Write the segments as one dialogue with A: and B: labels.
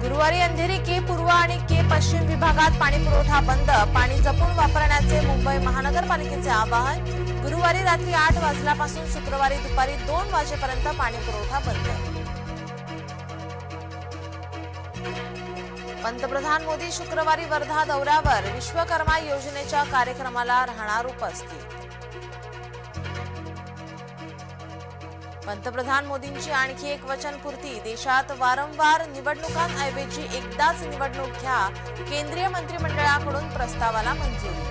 A: गुरुवारी अंधेरी के पूर्व आणि के पश्चिम विभागात पाणी पुरवठा बंद. पाणी जपून वापरण्याचे मुंबई महानगरपालिकेचे आवाहन. गुरुवारी रात्री आठ वाजल्यापासून शुक्रवारी दुपारी दोन वाजेपर्यंत पाणी पुरवठा बंद. पंतप्रधान मोदी शुक्रवारी वर्धा दौऱ्यावर. विश्वकर्मा योजनेच्या कार्यक्रमाला राहणार उपस्थित. पंतप्रधान मोदींची आणखी एक वचनपूर्ती. देशात वारंवार निवडणुकांऐवजी एकदाच निवडणूक घ्या केंद्रीय मंत्रिमंडळाकडून प्रस्तावाला मंजुरी.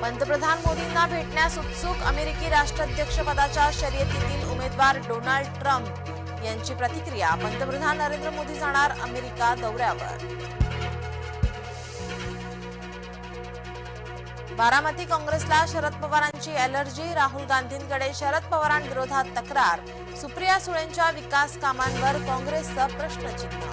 A: पंतप्रधान मोदींना भेटण्यास उत्सुक अमेरिकी राष्ट्राध्यक्षपदाच्या शर्यतीतील उमेदवार डोनाल्ड ट्रम्प यांची प्रतिक्रिया. पंतप्रधान नरेंद्र मोदी जाणार अमेरिका दौऱ्यावर. बारामती काँग्रेसला शरद पवारांची अलर्जी राहुल गांधींकडे शरद पवारांविरोधात तक्रार. सुप्रिया सुळेंच्या विकास कामांवर काँग्रेसचं प्रश्नचिन्ह.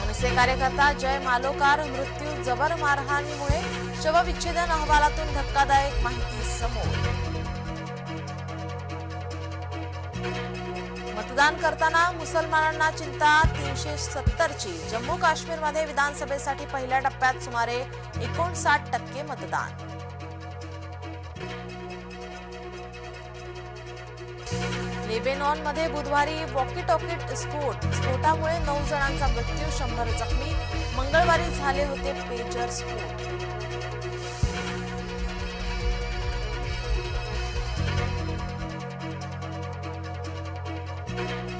A: मनसे कार्यकर्ता जय मालोकार मृत्यू जबर मारहाणीमुळे शवविच्छेदन अहवालातून धक्कादायक माहिती समोर. मतदान करताना मुसलमानांना चिंता तीनशे सत्तरची. जम्मू काश्मीरमध्ये विधानसभेसाठी पहिल्या टप्प्यात सुमारे एकोणसाठ टक्के मतदान. लेबेनॉनमध्ये बुधवारी वॉकी टॉकीट स्फोट. स्फोटामुळे नऊ जणांचा मृत्यू शंभर जखमी. मंगळवारी झाले होते पेजर स्फोट. thank you